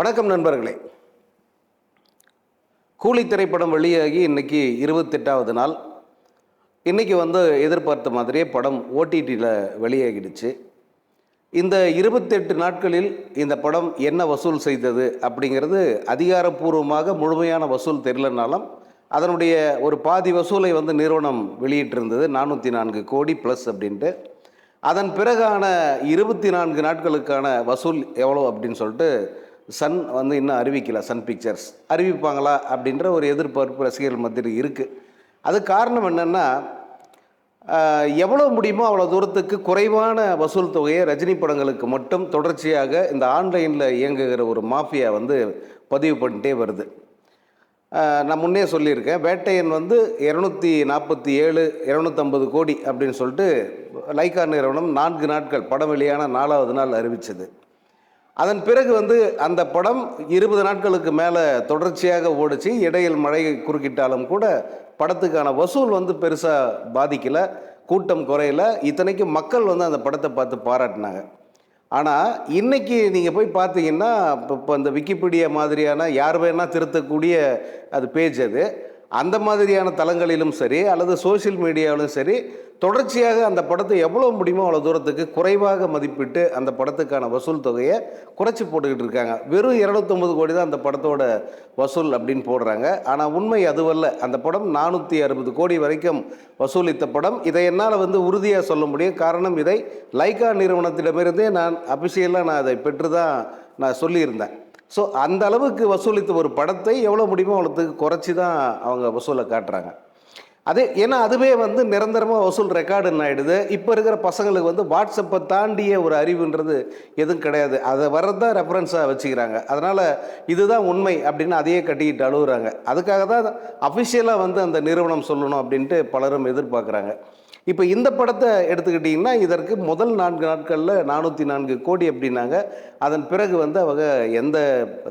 வணக்கம் நண்பர்களே. கூலி திரைப்படம் வெளியாகி இன்றைக்கி இருபத்தெட்டாவது நாள். இன்றைக்கி வந்து எதிர்பார்த்த மாதிரியே படம் ஓடிடியில் வெளியாகிடுச்சு. இந்த இருபத்தெட்டு நாட்களில் இந்த படம் என்ன வசூல் செய்தது அப்படிங்கிறது அதிகாரப்பூர்வமாக முழுமையான வசூல் தெரியலனாலும் அதனுடைய ஒரு பாதி வசூலை வந்து நிறுவனம் வெளியிட்டிருந்தது நானூற்றி நான்கு கோடி ப்ளஸ் அப்படின்ட்டு. அதன் பிறகான இருபத்தி நான்கு நாட்களுக்கான வசூல் எவ்வளோ அப்படின்னு சொல்லிட்டு சன் வந்து இன்னும் அறிவிக்கல சன் பிக்சர்ஸ். அறிவிப்பாங்களா அப்படின்ற ஒரு எதிர்பார்ப்பு ரசிகர்கள் மத்தியில் இருக்குது அது காரணம் என்னென்னா எவ்வளோ முடியுமோ அவ்வளோ தூரத்துக்கு குறைவான வசூல் தொகையை ரஜினி படங்களுக்கு மட்டும் தொடர்ச்சியாக இந்த ஆன்லைனில் இயங்குகிற ஒரு மாஃபியா வந்து பதிவு பண்ணிட்டே வருது. நான் முன்னே சொல்லியிருக்கேன் வேட்டையன் வந்து இரநூத்தி நாற்பத்தி ஏழு இரநூத்தம்பது கோடி அப்படின்னு சொல்லிட்டு லைக்கா நிறுவனம் நான்கு நாட்கள் படம் வெளியான நாலாவது நாள் அறிவிச்சது. அதன் பிறகு வந்து அந்த படம் இருபது நாட்களுக்கு மேலே தொடர்ச்சியாக ஓடிச்சு. இடையில் மழை குறுக்கிட்டாலும் கூட படத்துக்கான வசூல் வந்து பெருசாக பாதிக்கலை கூட்டம் குறையல. இத்தனைக்கும் மக்கள் வந்து அந்த படத்தை பார்த்து பாராட்டினாங்க. ஆனால் இன்னைக்கு நீங்கள் போய் பார்த்தீங்கன்னா இப்போ இப்போ இந்த விக்கிபீடியா மாதிரியான யார் வேணால் திருத்தக்கூடிய அது பேஜ் அது. அந்த மாதிரியான தளங்களிலும் சரி அல்லது சோஷியல் மீடியாவிலும் சரி தொடர்ச்சியாக அந்த படத்தை எவ்வளோ முடியுமோ அவ்வளோ தூரத்துக்கு குறைவாக மதிப்பிட்டு அந்த படத்துக்கான வசூல் தொகையை குறைச்சி போட்டுக்கிட்டு இருக்காங்க. வெறும் இரநூத்தொம்பது கோடி தான் அந்த படத்தோட வசூல் அப்படின்னு போடுறாங்க. ஆனால் உண்மை அதுவல்ல. அந்த படம் நானூற்றி அறுபது கோடி வரைக்கும் வசூலித்த படம். இதை என்னால் வந்து உறுதியாக சொல்ல முடியும். காரணம் இதை லைக்கா நிறுவனத்திடமிருந்தே நான் அபிஷியலாக நான் அதை பெற்று தான் நான் சொல்லியிருந்தேன். ஸோ அந்த அளவுக்கு வசூலித்த ஒரு படத்தை எவ்வளோ முடியுமோ அவ்வளோத்துக்கு குறைச்சி தான் அவங்க வசூலை காட்டுறாங்க. அதே ஏன்னா அதுவே வந்து நிரந்தரமாக வசூல் ரெக்கார்டுன்னு ஆகிடுது இப்போ இருக்கிற பசங்களுக்கு வந்து வாட்ஸ்அப்பை தாண்டிய ஒரு அறிவுன்றது எதுவும் கிடையாது. அதை வர்றதான் ரெஃபரன்ஸாக வச்சுக்கிறாங்க. அதனால் இதுதான் உண்மை அப்படின்னு அதையே கட்டிக்கிட்டு அழுகுறாங்க. அதுக்காக தான் அஃபிஷியலாக வந்து அந்த நிறுவனம் சொல்லணும் அப்படின்ட்டு பலரும் எதிர்பார்க்குறாங்க. இப்போ இந்த படத்தை எடுத்துக்கிட்டிங்கன்னா இதற்கு முதல் நான்கு நாட்களில் நானூற்றி நான்கு கோடி அப்படின்னாங்க. அதன் பிறகு வந்து அவங்க எந்த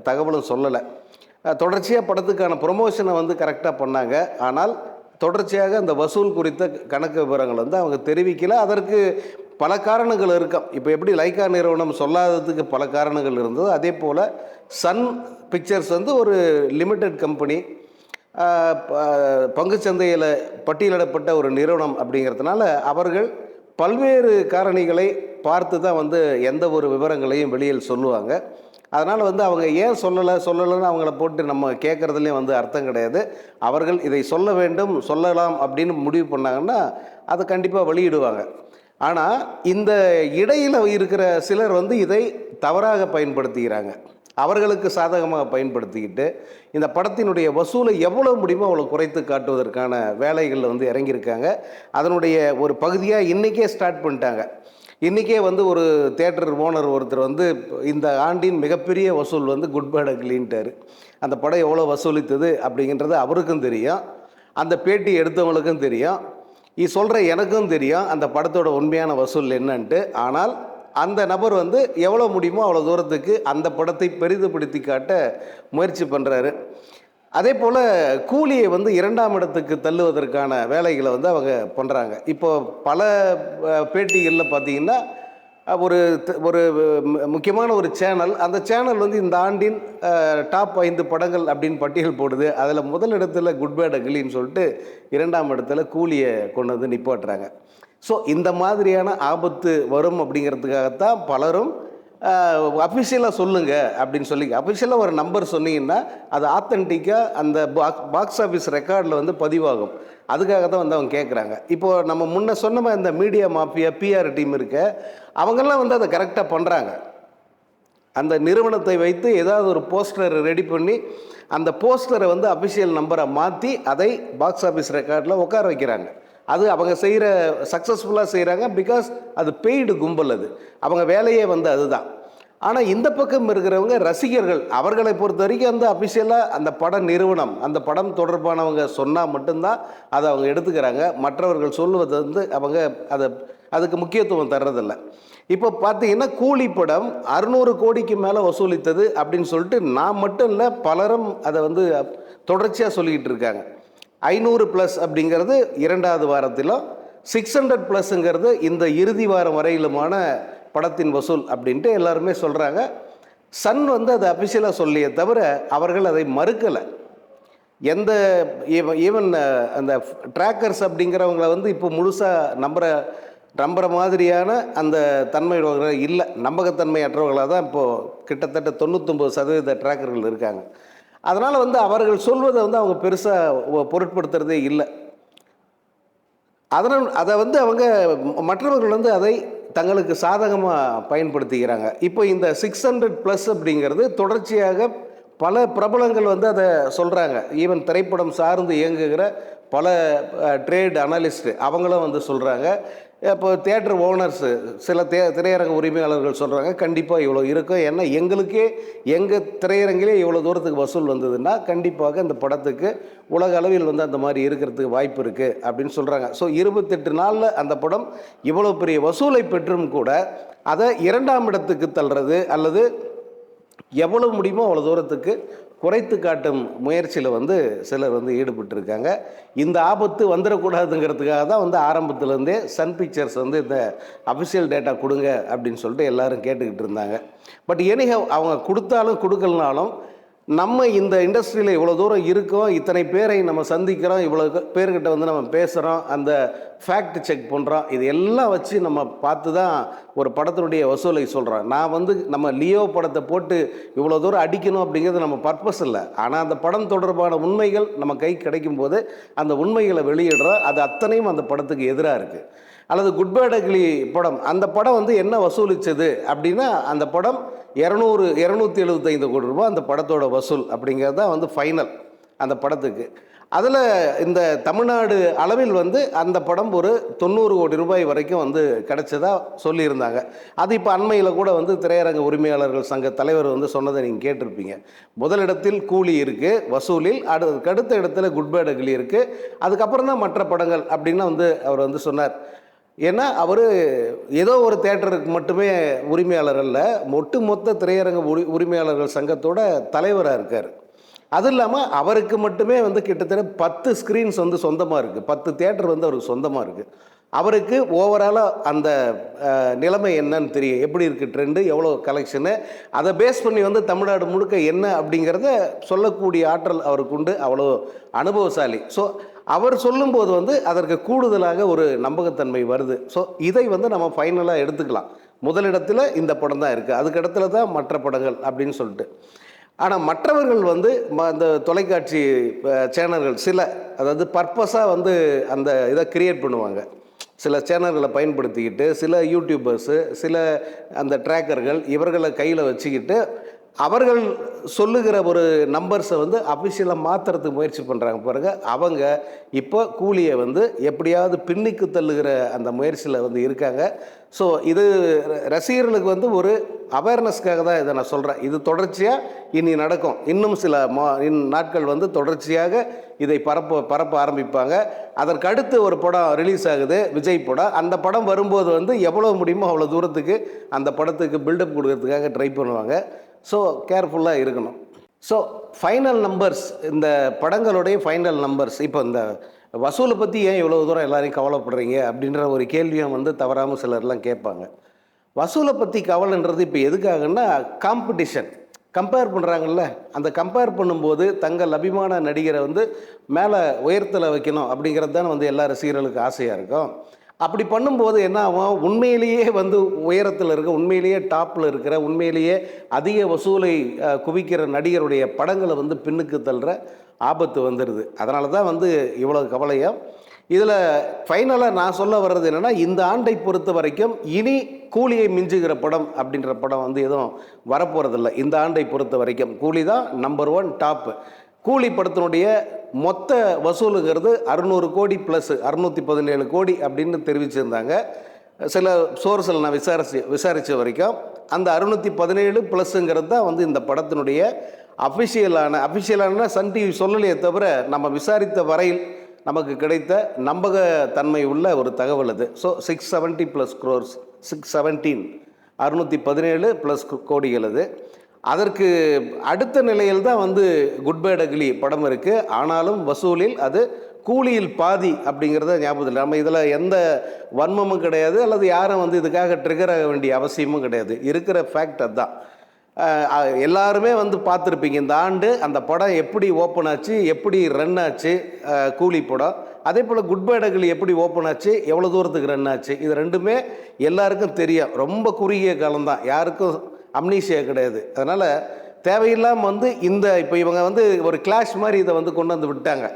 தகவலும் சொல்லலை. தொடர்ச்சியாக படத்துக்கான ப்ரொமோஷனை வந்து கரெக்டாக பண்ணாங்க. ஆனால் தொடர்ச்சியாக அந்த வசூல் குறித்த கணக்கு விவரங்கள் வந்து அவங்க தெரிவிக்கல. அதற்கு பல காரணங்கள் இருக்கும். இப்போ எப்படி லைக்கா நிறுவனம் சொல்லாததுக்கு பல காரணங்கள் இருந்ததோ. அதே போல் சன் பிக்சர்ஸ் வந்து ஒரு லிமிட்டெட் கம்பெனி பங்குச்சந்தையில் பட்டியலிடப்பட்ட ஒரு நிறுவனம் அப்படிங்கிறதுனால அவர்கள் பல்வேறு காரணிகளை பார்த்து தான் வந்து எந்த ஒரு விவரங்களையும் வெளியில் சொல்லுவாங்க. அதனால் வந்து அவங்க ஏன் சொல்லலை சொல்லலைன்னு அவங்கள போட்டு நம்ம கேட்குறதுலேயும் வந்து அர்த்தம் கிடையாது. அவர்கள் இதை சொல்ல வேண்டும் சொல்லலாம் அப்படின்னு முடிவு பண்ணாங்கன்னா அதை கண்டிப்பாக வெளியிடுவாங்க. ஆனால் இந்த இடையில் இருக்கிற சிலர் வந்து இதை தவறாக பயன்படுத்துகிறாங்க. அவர்களுக்கு சாதகமாக பயன்படுத்திக்கிட்டு இந்த படத்தினுடைய வசூலை எவ்வளோ முடியுமோ அவ்வளோ குறைத்து காட்டுவதற்கான வேலைகளில் வந்து இறங்கியிருக்காங்க. அதனுடைய ஒரு பகுதியாக இன்றைக்கே ஸ்டார்ட் பண்ணிட்டாங்க. இன்றைக்கே வந்து ஒரு தேட்டர் ஓனர் ஒருத்தர் வந்து இந்த ஆண்டின் மிகப்பெரிய வசூல் வந்து குட் பேட் அக்லின்ட்டார் அந்த படம் எவ்வளோ வசூலித்தது அப்படிங்கிறது அவருக்கும் தெரியும். அந்த பேட்டி எடுத்தவங்களுக்கும் தெரியும். இது சொல்கிற எனக்கும் தெரியும். அந்த படத்தோட உண்மையான வசூல் என்னன்ட்டு. ஆனால் அந்த நபர் வந்து எவ்வளோ முடியுமோ அவ்வளோ தூரத்துக்கு அந்த படத்தை பெரிதுபடுத்தி காட்ட முயற்சி பண்ணுறாரு அதே போல் கூலியை வந்து இரண்டாம் இடத்துக்கு தள்ளுவதற்கான வேலைகளை வந்து அவங்க பண்ணுறாங்க இப்போ பல பேட்டிகளில் பார்த்தீங்கன்னா ஒரு ஒரு முக்கியமான ஒரு சேனல். அந்த சேனல் வந்து இந்த ஆண்டின் டாப் ஐந்து படங்கள் அப்படின்னு பட்டியல் போடுது. அதில் முதல் இடத்துல குட் பேட் அகிலின்னு சொல்லிட்டு இரண்டாம் இடத்துல கூலியை கொண்டு வந்து நிப்பாட்டுறாங்க. ஸோ இந்த மாதிரியான ஆபத்து வரும் அப்படிங்கிறதுக்காகத்தான் பலரும் அஃபிஷியலாக சொல்லுங்க அப்படின்னு சொல்லி அஃபிஷியலாக ஒரு நம்பர் சொன்னீங்கன்னா அது ஆத்தென்டிக்காக அந்த பாக் பாக்ஸ் ஆஃபீஸ் ரெக்கார்டில் வந்து பதிவாகும். அதுக்காக தான் வந்து அவங்க கேட்குறாங்க இப்போது நம்ம முன்ன சொன்ன இந்த மீடியா மாஃபியா பிஆர் டீம் இருக்க அவங்கெல்லாம் வந்து அதை கரெக்டாக பண்ணுறாங்க அந்த நிறுவனத்தை வைத்து ஏதாவது ஒரு போஸ்டரை ரெடி பண்ணி அந்த போஸ்டரை வந்து அஃபிஷியல் நம்பரை மாற்றி அதை பாக்ஸ் ஆஃபீஸ் ரெக்கார்டில் உட்கார வைக்கிறாங்க. அது அவங்க செய்கிற சக்ஸஸ்ஃபுல்லாக செய்கிறாங்க பிகாஸ் அது பெய்டு கும்பல் அது. அவங்க வேலையே வந்து அதுதான். ஆனால் இந்த பக்கம் இருக்கிறவங்க ரசிகர்கள் அவர்களை பொறுத்த வரைக்கும் அந்த அஃபிஷியலாக அந்த பட நிறுவனம் அந்த படம் தொடர்பானவங்க சொன்னால் மட்டும்தான் அதை அவங்க எடுத்துக்கிறாங்க. மற்றவர்கள் சொல்லுவது வந்து அவங்க அதை அதுக்கு முக்கியத்துவம் தர்றதில்ல. இப்போ பார்த்தீங்கன்னா கூலி படம் அறுநூறு கோடிக்கு மேலே வசூலித்தது அப்படின்னு சொல்லிட்டு நான் மட்டும் இல்லை பலரும் அதை வந்து தொடர்ச்சியாக சொல்லிக்கிட்டு இருக்காங்க. ஐநூறு ப்ளஸ் அப்படிங்கிறது இரண்டாவது வாரத்திலும் சிக்ஸ் ஹண்ட்ரட் ப்ளஸ்ங்கிறது இந்த இறுதி வாரம் வரையிலுமான படத்தின் வசூல் அப்படின்ட்டு எல்லாருமே சொல்கிறாங்க சன் வந்து அதை அஃபிஷியலாக சொல்லியே தவிர அவர்கள் அதை மறுக்கலை. எந்த ஈவன் அந்த ட்ராக்கர்ஸ் அப்படிங்கிறவங்கள வந்து இப்போ முழுசாக நம்புற நம்புகிற மாதிரியான அந்த தன்மையுள்ளவர்கள் இல்லை. நம்பகத்தன்மையற்றவர்களாக தான் இப்போது கிட்டத்தட்ட தொண்ணூத்தொம்பது சதவீத ட்ராக்கர்கள் இருக்காங்க. அதனால் வந்து அவர்கள் சொல்வதை வந்து அவங்க பெருசாக பொருட்படுத்துறதே இல்லை. அதனால் அதை வந்து அவங்க மற்றவர்கள் வந்து அதை தங்களுக்கு சாதகமாக பயன்படுத்திக்கிறாங்க. இப்போ இந்த சிக்ஸ் ஹண்ட்ரட் ப்ளஸ் அப்படிங்கிறது தொடர்ச்சியாக பல பிரபலங்கள் வந்து அதை சொல்கிறாங்க ஈவன் திரைப்படம் சார்ந்து இயங்குகிற பல ட்ரேட் அனலிஸ்ட் அவங்களும் வந்து சொல்கிறாங்க இப்போ தேட்டர் ஓனர்ஸு சில தே திரையரங்க உரிமையாளர்கள் சொல்கிறாங்க கண்டிப்பாக இவ்வளோ இருக்கும். ஏன்னா எங்களுக்கே எங்கள் திரையரங்கிலே இவ்வளோ தூரத்துக்கு வசூல் வந்ததுன்னா கண்டிப்பாக இந்த படத்துக்கு உலக அளவில் வந்து அந்த மாதிரி இருக்கிறதுக்கு வாய்ப்பு இருக்குது அப்படின்னு சொல்கிறாங்க ஸோ இருபத்தெட்டு நாளில் அந்த படம் இவ்வளோ பெரிய வசூலை பெற்றும் கூட அதை இரண்டாம் இடத்துக்கு தள்ளுறது அல்லது எவ்வளவு முடியுமோ அவ்வளோ தூரத்துக்கு குறைத்து காட்டும் முயற்சியில் வந்து சிலர் வந்து ஈடுபட்டிருக்காங்க. இந்த ஆபத்து வந்துடக்கூடாதுங்கிறதுக்காக தான் வந்து ஆரம்பத்துலேருந்தே சன் பிக்சர்ஸ் வந்து இந்த அஃபிஷியல் டேட்டா கொடுங்க அப்படின்னு சொல்லிட்டு எல்லாரும் கேட்டுக்கிட்டு இருந்தாங்க. பட் எனிஹவ் அவங்க கொடுத்தாலும் கொடுக்கலனாலும் நம்ம இந்த இண்டஸ்ட்ரியில் இவ்வளோ தூரம் இருக்கோம் இத்தனை பேரை நம்ம சந்திக்கிறோம் இவ்வளோ பேர்கிட்ட வந்து நம்ம பேசுகிறோம் அந்த ஃபேக்ட் செக் பண்ணுறோம் இது எல்லாம் வச்சு நம்ம பார்த்து தான் ஒரு படத்தினுடைய வசூலை சொல்கிறோம் நான் வந்து நம்ம லியோ படத்தை போட்டு இவ்வளோ தூரம் அடிக்கணும் அப்படிங்கிறது நம்ம பர்பஸ் இல்லை. ஆனால் அந்த படம் தொடர்பான உண்மைகள் நம்ம கை கிடைக்கும் போது அந்த உண்மைகளை வெளியிடுறோம் அது அத்தனையும் அந்த படத்துக்கு எதிராக இருக்குது அல்லது குட் படம் அந்த படம் வந்து என்ன வசூலித்தது அப்படின்னா அந்த படம் இரநூறு இரநூத்தி எழுபத்தைந்து கோடி ரூபாய் அந்த படத்தோட வசூல் அப்படிங்கிறது தான் வந்து ஃபைனல் அந்த படத்துக்கு. அதில் இந்த தமிழ்நாடு அளவில் வந்து அந்த படம் ஒரு தொண்ணூறு கோடி ரூபாய் வரைக்கும் வந்து கிடைச்சதா சொல்லியிருந்தாங்க. அது இப்போ அண்மையில் கூட வந்து திரையரங்க உரிமையாளர்கள் சங்க தலைவர் வந்து சொன்னதை நீங்கள் கேட்டிருப்பீங்க. முதலிடத்தில் கூலி இருக்குது வசூலில் அடுத்த அடுத்த இடத்துல குட் இருக்குது அதுக்கப்புறம் தான் மற்ற படங்கள் அப்படின்னு வந்து அவர் வந்து சொன்னார். ஏன்னா அவர் ஏதோ ஒரு தேட்டருக்கு மட்டுமே உரிமையாளர் அல்ல ஒட்டுமொத்த திரையரங்க உரி உரிமையாளர்கள் சங்கத்தோட தலைவராக இருக்கார். அது இல்லாமல் அவருக்கு மட்டுமே வந்து கிட்டத்தட்ட பத்து ஸ்க்ரீன்ஸ் வந்து சொந்தமாக இருக்குது பத்து தேட்டர் வந்து அவருக்கு சொந்தமாக இருக்குது அவருக்கு ஓவராலாக அந்த நிலைமை என்னன்னு தெரியும். எப்படி இருக்குது ட்ரெண்டு எவ்வளோ கலெக்ஷனு அதை பேஸ் பண்ணி வந்து தமிழ்நாடு முழுக்க என்ன அப்படிங்கிறத சொல்லக்கூடிய ஆற்றல் அவருக்கு உண்டு. அவ்வளோ அனுபவசாலி. ஸோ அவர் சொல்லும்போது வந்து அதற்கு கூடுதலாக ஒரு நம்பகத்தன்மை வருது. ஸோ இதை வந்து நம்ம ஃபைனலாக எடுத்துக்கலாம். முதலிடத்தில் இந்த படம் தான் இருக்குது அதுக்கு இடத்துல தான் மற்ற படங்கள் அப்படின்னு சொல்லிட்டு. ஆனால் மற்றவர்கள் வந்து ம- அந்த தொலைக்காட்சி சேனல்கள் சில அதாவது பர்பஸாக வந்து அந்த இதை கிரியேட் பண்ணுவாங்க. சில சேனல்களை பயன்படுத்திக்கிட்டு சில யூடியூபர்ஸு சில அந்த ட்ராக்கர்கள் இவர்களை கையில் வச்சுக்கிட்டு அவர்கள் சொல்லுகிற ஒரு நம்பர்ஸை வந்து அஃபிஷியலாக மாற்றுறதுக்கு முயற்சி பண்ணுறாங்க பாருங்க. அவங்க இப்போ கூலியை வந்து எப்படியாவது பின்னிக்கு தள்ளுகிற அந்த முயற்சியில் வந்து இருக்காங்க. ஸோ இது ர- ரசிகர்களுக்கு வந்து ஒரு அவேர்னஸ்க்காக தான் இதை நான் சொல்கிறேன் இது தொடர்ச்சியாக இனி நடக்கும். இன்னும் சில மா இன் நாட்கள் வந்து தொடர்ச்சியாக இதை பரப்ப பரப்ப ஆரம்பிப்பாங்க. அதற்கு அடுத்து ஒரு படம் ரிலீஸ் ஆகுது. விஜய் படம். அந்த படம் வரும்போது வந்து எவ்வளோ முடியுமோ அவ்வளோ தூரத்துக்கு அந்த படத்துக்கு பில்டப் கொடுக்கறதுக்காக ட்ரை பண்ணுவாங்க. ஸோ கேர்ஃபுல்லாக இருக்கணும். ஸோ ஃபைனல் நம்பர்ஸ் இந்த படங்களுடைய ஃபைனல் நம்பர்ஸ் இப்போ இந்த வசூலை பற்றி ஏன் இவ்வளோ தூரம் எல்லாரையும் கவலைப்படுறீங்க? அப்படின்ற ஒரு கேள்வியும் வந்து தவறாமல் சிலர்லாம் கேட்பாங்க. வசூலை பற்றி கவலைன்றது இப்போ எதுக்காகன்னா காம்படிஷன் கம்பேர் பண்ணுறாங்கல்ல அந்த கம்பேர் பண்ணும்போது தங்கள் அபிமான நடிகரை வந்து மேலே உயரத்தில் வைக்கணும் அப்படிங்கிறது தான் வந்து எல்லா ரசிகர்களுக்கு ஆசையாக இருக்கும். அப்படி பண்ணும்போது என்ன ஆகும் உண்மையிலேயே வந்து உயரத்தில் இருக்க உண்மையிலேயே டாப்பில் இருக்கிற உண்மையிலேயே அதிக வசூலை குவிக்கிற நடிகருடைய படங்களை வந்து பின்னுக்கு தள்ளுற ஆபத்து வந்துடுது அதனால தான் வந்து இவ்வளோ கவலையாக இதில் ஃபைனலாக நான் சொல்ல வர்றது என்னென்னா இந்த ஆண்டை பொறுத்த வரைக்கும் இனி கூலியை மிஞ்சுகிற படம் அப்படின்ற படம் வந்து எதுவும் வரப்போகிறதில்ல இந்த ஆண்டை பொறுத்த வரைக்கும். கூலி தான் நம்பர் ஒன் டாப்பு கூலி படத்தினுடைய மொத்த வசூலுங்கிறது அறுநூறு கோடி ப்ளஸ் அறுநூற்றி பதினேழு கோடி அப்படின்னு தெரிவிச்சிருந்தாங்க. சில சோர்ஸில் நான் விசாரிச்சு விசாரித்த வரைக்கும் அந்த அறுநூற்றி பதினேழு ப்ளஸ்ஸுங்கிறது தான் வந்து இந்த படத்தினுடைய அஃபிஷியலான அஃபிஷியலான சன் டிவி சொல்லலையே தவிர நம்ம விசாரித்த வரையில் நமக்கு கிடைத்த நம்பகத்தன்மை உள்ள ஒரு தகவல் அது. So six seventy plus crores six seventeen அறுநூற்றி பதினேழு ப்ளஸ் கோடிகள் அது. அதற்கு அடுத்த நிலையில் தான் வந்து குட் பேட் அக்லி படம் இருக்குது ஆனாலும் வசூலில் அது கூலியில் பாதி அப்படிங்கிறத ஞாபகத்தில் இல்லை. நம்ம இதில் எந்த வன்மமும் கிடையாது அல்லது யாரும் வந்து இதுக்காக ட்ரிகர் ஆக வேண்டிய அவசியமும் கிடையாது. இருக்கிற ஃபேக்ட் அதுதான். எல்லாருமே வந்து பார்த்துருப்பீங்க இந்த ஆண்டு அந்த படம் எப்படி ஓப்பன் ஆச்சு எப்படி ரன் ஆச்சு கூலி படம். அதே போல் குட் பை எப்படி ஓப்பன் ஆச்சு எவ்வளோ தூரத்துக்கு ரன் ஆச்சு இது ரெண்டுமே எல்லாருக்கும் தெரியும். ரொம்ப குறுகிய காலம்தான். யாருக்கும் அம்னீஷியா கிடையாது. அதனால் தேவையில்லாமல் வந்து இந்த இப்போ இவங்க வந்து ஒரு கிளாஷ் மாதிரி இதை வந்து கொண்டு வந்து விட்டாங்க.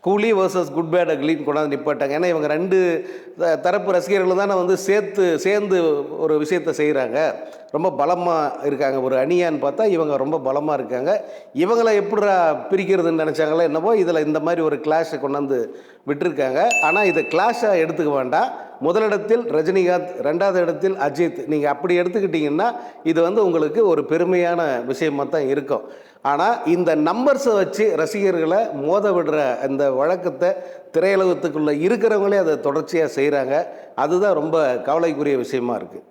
கூலி வர்சஸ் குட் பேட் அக்லின்னு கொண்டாந்து நிப்பாட்டாங்க. ஏன்னா இவங்க ரெண்டு த- தரப்பு ரசிகர்கள் தானே வந்து சேர்த்து சேர்ந்து ஒரு விஷயத்தை செய்கிறாங்க ரொம்ப பலமாக இருக்காங்க. ஒரு அணியான்னு பார்த்தா இவங்க ரொம்ப பலமாக இருக்காங்க. இவங்களை எப்படா பிரிக்கிறதுன்னு நினச்சாங்களோ என்னவோ இதில் இந்த மாதிரி ஒரு கிளாஷை கொண்டாந்து விட்டுருக்காங்க. ஆனால் இதை கிளாஷாக எடுத்துக்க வேண்டாம். முதலிடத்தில் ரஜினிகாந்த் ரெண்டாவது இடத்தில் அஜித். நீங்கள் அப்படி எடுத்துக்கிட்டிங்கன்னா இது வந்து உங்களுக்கு ஒரு பெருமையான விஷயமாக தான் இருக்கும். ஆனால் இந்த நம்பர்ஸை வச்சு ரசிகர்களை மோத விடுற அந்த வழக்கத்தை திரையுலகத்துக்குள்ளே இருக்கிறவங்களே அதை தொடர்ச்சியாக செய்கிறாங்க அதுதான் ரொம்ப கவலைக்குரிய விஷயமா இருக்குது